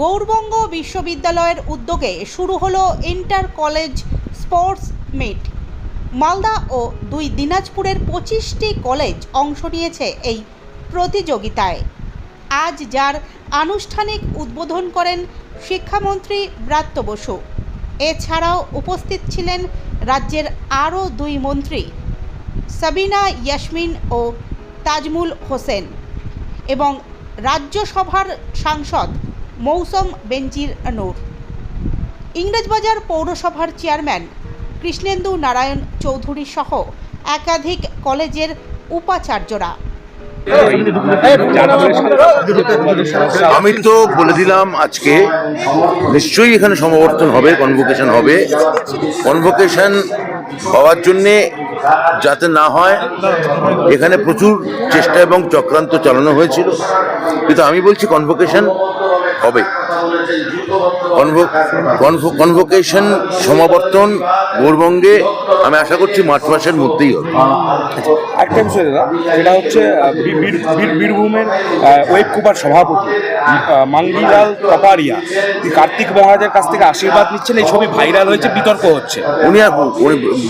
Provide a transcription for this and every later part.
গৌরবঙ্গ বিশ্ববিদ্যালয়ের উদ্যোগে শুরু হলো inter college sports meet. Malda ও দুই দিনাজপুরের পঁচিশটি কলেজ অংশ নিয়েছে এই প্রতিযোগিতায়। আজ যার আনুষ্ঠানিক উদ্বোধন করেন শিক্ষামন্ত্রী ব্রাত্য বসু। এছাড়াও উপস্থিত ছিলেন রাজ্যের আরও দুই মন্ত্রী সাবিনা ইয়াসমিন ও তাজমুল হোসেন এবং রাজ্যসভার সাংসদ মৌসম বেঞ্জির নূর ইংরেজবাজার পৌরসভার চেয়ারম্যান কৃষ্ণেন্দু নারায়ণ চৌধুরী সহ একাধিক কলেজের উপাচার্যরা। আমি তো বলে দিলাম আজকে, নিশ্চয়ই এখানে সমাবর্তন হবে কনভোকেশন হবে। কনভোকেশন হওয়ার জন্যে যাতে না হয়, এখানে প্রচুর চেষ্টা এবং চক্রান্ত চালানো হয়েছিল। কিন্তু আমি বলছি কনভোকেশন হবে। কনভোকেশন সমাবর্তন গৌরবঙ্গে আমি আশা করছি মার্চ মাসের মধ্যেই হবে। একটা বিষয় দাদা সেটা হচ্ছে বীর- বীর- বীর- বীরভূমের ওয়েব কুপার সভাপতি মাঙ্গিলাল কাপারিয়া। কার্তিক মহারাজের কাছ থেকে আশীর্বাদ নিচ্ছেন এই ছবি ভাইরাল হয়েছে বিতর্ক হচ্ছে। উনি আর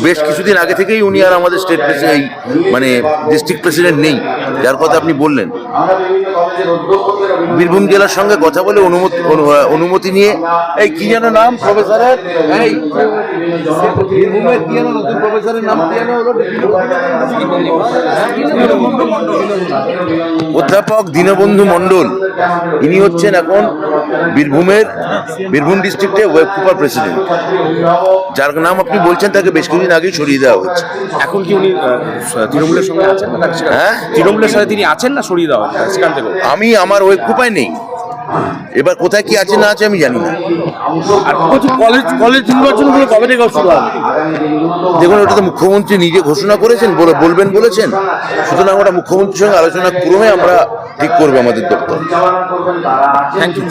বেশ কিছুদিন আগে থেকেই উনি আর আমাদের স্টেট প্রেসিডেন্ট মানে ডিস্ট্রিক্ট প্রেসিডেন্ট নেই যার কথা আপনি বললেন। বীরভূম জেলার সঙ্গে কথা বলে অনুমতি অনুমতি নিয়ে। এই কি যেন নাম প্রফেসরের? এই বীরভূমের কি যেন নতুন প্রফেসরের নাম কি যেন অধ্যাপক দীনবন্ধু মণ্ডল। ইনি হচ্ছেন এখন বীরভূমের বীরভূম ডিস্ট্রিক্টে ওয়েব কুপার প্রেসিডেন্ট। যার নাম আপনি বলছেন তাকে বেশ কিছুদিন আগেই সরিয়ে দেওয়া হয়েছে। এখন কি উনি তৃণমূলের সঙ্গে আছেন? না হ্যাঁ? তৃণমূলের সাথে তিনি আছেন না সরিয়ে দেওয়া সেখান থেকে আমি আমার ওই উপায় নেই। এবার কোথায় কি আছে না আছে আমি জানি না। আর কলেজ কলেজ নির্বাচনগুলো কবে থেকে শুরু হবে? দেখুন ওটা তো মুখ্যমন্ত্রী নিজে ঘোষণা করেছেন বলে বলবেন বলেছেন। সুতরাং ওটা মুখ্যমন্ত্রীর সঙ্গে আলোচনা ক্রমে আমরা ঠিক করব আমাদের দপ্তর। Thank you